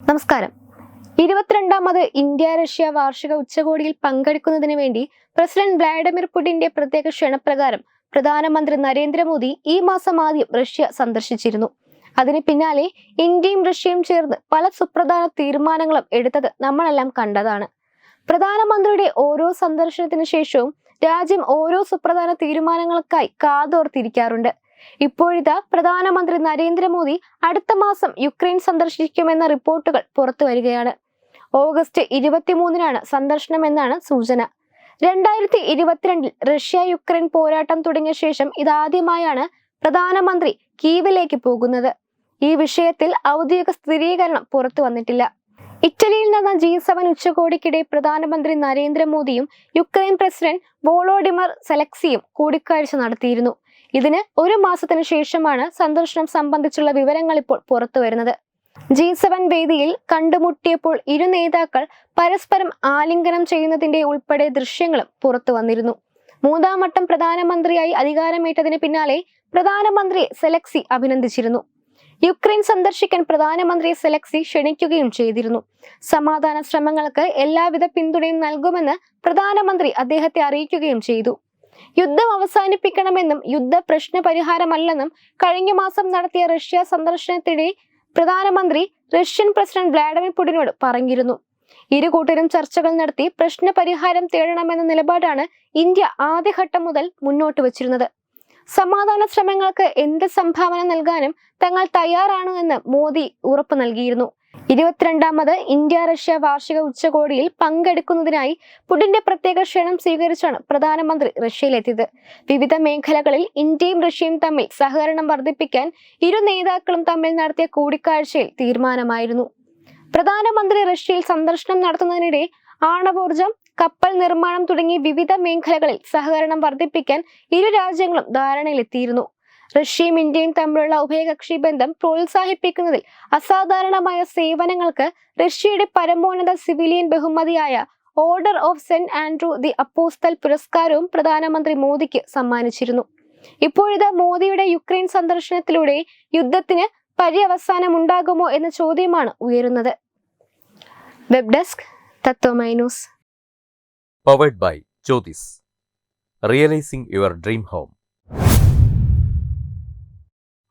നമസ്കാരം. ഇരുപത്തിരണ്ടാമത് India Russia വാർഷിക ഉച്ചകോടിയിൽ പങ്കെടുക്കുന്നതിന് വേണ്ടി പ്രസിഡന്റ് വ്ളാഡിമിർ പുടിന്റെ പ്രത്യേക ക്ഷണപ്രകാരം പ്രധാനമന്ത്രി നരേന്ദ്രമോദി ഈ മാസം ആദ്യം റഷ്യ സന്ദർശിച്ചിരുന്നു. അതിന് പിന്നാലെ ഇന്ത്യയും റഷ്യയും ചേർന്ന് പല സുപ്രധാന തീരുമാനങ്ങളും എടുത്തത് നമ്മളെല്ലാം കണ്ടതാണ്. പ്രധാനമന്ത്രിയുടെ ഓരോ സന്ദർശനത്തിന് ശേഷവും രാജ്യം ഓരോ സുപ്രധാന തീരുമാനങ്ങൾക്കായി കാതോർത്തിരിക്കാറുണ്ട്. ഇപ്പോഴിതാ പ്രധാനമന്ത്രി നരേന്ദ്രമോദി അടുത്ത മാസം യുക്രൈൻ സന്ദർശിക്കുമെന്ന റിപ്പോർട്ടുകൾ പുറത്തു വരികയാണ്. ഓഗസ്റ്റ് ഇരുപത്തിമൂന്നിനാണ് സന്ദർശനം എന്നാണ് സൂചന. രണ്ടായിരത്തി ഇരുപത്തിരണ്ടിൽ റഷ്യ യുക്രൈൻ പോരാട്ടം തുടങ്ങിയ ശേഷം ഇതാദ്യമായാണ് പ്രധാനമന്ത്രി കീവിലേക്ക് പോകുന്നത്. ഈ വിഷയത്തിൽ ഔദ്യോഗിക സ്ഥിരീകരണം പുറത്തു വന്നിട്ടില്ല. ഇറ്റലിയിൽ നടന്ന ജി സെവൻ ഉച്ചകോടിക്കിടെ പ്രധാനമന്ത്രി നരേന്ദ്രമോദിയും യുക്രൈൻ പ്രസിഡന്റ് വോളോഡിമർ സെലക്സിയും കൂടിക്കാഴ്ച നടത്തിയിരുന്നു. ഇതിന് ഒരു മാസത്തിനു ശേഷമാണ് സന്ദർശനം സംബന്ധിച്ചുള്ള വിവരങ്ങൾ ഇപ്പോൾ പുറത്തു വരുന്നത്. ജി സെവൻ വേദിയിൽ കണ്ടുമുട്ടിയപ്പോൾ ഇരു നേതാക്കൾ പരസ്പരം ആലിംഗനം ചെയ്യുന്നതിന്റെ ഉൾപ്പെടെ ദൃശ്യങ്ങളും പുറത്തു വന്നിരുന്നു. മൂന്നാം വട്ടം പ്രധാനമന്ത്രിയായി അധികാരമേറ്റതിന് പിന്നാലെ പ്രധാനമന്ത്രി സെലക്സി അഭിനന്ദിച്ചിരുന്നു. യുക്രൈൻ സന്ദർശിക്കാൻ പ്രധാനമന്ത്രി സെലക്സി ക്ഷണിക്കുകയും ചെയ്തിരുന്നു. സമാധാന ശ്രമങ്ങൾക്ക് എല്ലാവിധ പിന്തുണയും നൽകുമെന്ന് പ്രധാനമന്ത്രി അദ്ദേഹത്തെ അറിയിക്കുകയും ചെയ്തു. യുദ്ധം അവസാനിപ്പിക്കണമെന്നും യുദ്ധ പ്രശ്ന പരിഹാരമല്ലെന്നും കഴിഞ്ഞ മാസം നടത്തിയ റഷ്യ സന്ദർശനത്തിനിടെ പ്രധാനമന്ത്രി റഷ്യൻ പ്രസിഡന്റ് വ്ളാഡിമിർ പുടിനോട് പറഞ്ഞിരുന്നു. ഇരു കൂട്ടരും ചർച്ചകൾ നടത്തി പ്രശ്ന പരിഹാരം തേടണമെന്ന നിലപാടാണ് ഇന്ത്യ ആദ്യഘട്ടം മുതൽ മുന്നോട്ട് വച്ചിരുന്നത്. സമാധാന ശ്രമങ്ങൾക്ക് എന്ത് സംഭാവന നൽകാനും തങ്ങൾ തയ്യാറാണ് എന്ന് മോദി ഉറപ്പു നൽകിയിരുന്നു. ഇരുപത്തിരണ്ടാമത് ഇന്ത്യ റഷ്യ വാർഷിക ഉച്ചകോടിയിൽ പങ്കെടുക്കുന്നതിനായി പുടിന്റെ പ്രത്യേക ക്ഷണം സ്വീകരിച്ചാണ് പ്രധാനമന്ത്രി റഷ്യയിലെത്തിയത്. വിവിധ മേഖലകളിൽ ഇന്ത്യയും റഷ്യയും തമ്മിൽ സഹകരണം വർദ്ധിപ്പിക്കാൻ ഇരു നേതാക്കളും തമ്മിൽ നടത്തിയ കൂടിക്കാഴ്ചയിൽ തീരുമാനമായിരുന്നു. പ്രധാനമന്ത്രി റഷ്യയിൽ സന്ദർശനം നടത്തുന്നതിനിടെ ആണവോർജം കപ്പൽ നിർമ്മാണം തുടങ്ങി വിവിധ മേഖലകളിൽ സഹകരണം വർദ്ധിപ്പിക്കാൻ ഇരു രാജ്യങ്ങളും ധാരണയിലെത്തിയിരുന്നു. റഷ്യയും ഇന്ത്യയും തമ്മിലുള്ള ഉഭയകക്ഷി ബന്ധം പ്രോത്സാഹിപ്പിക്കുന്നതിൽ അസാധാരണമായ സേവനങ്ങൾക്ക് റഷ്യയുടെ പരമോന്നത സിവിലിയൻ ബഹുമതിയായ Order of Saint Andrew the Apostle പുരസ്കാരവും പ്രധാനമന്ത്രി മോദിക്ക് സമ്മാനിച്ചിരുന്നു ഇപ്പോഴിത് മോദിയുടെ യുക്രൈൻ സന്ദർശനത്തിലൂടെ യുദ്ധത്തിന് പര്യവസാനം ഉണ്ടാകുമോ എന്ന ചോദ്യമാണ് ഉയരുന്നത് web desk തത്വമൈനൂസ് powered by Jyotis. Realising your dream home.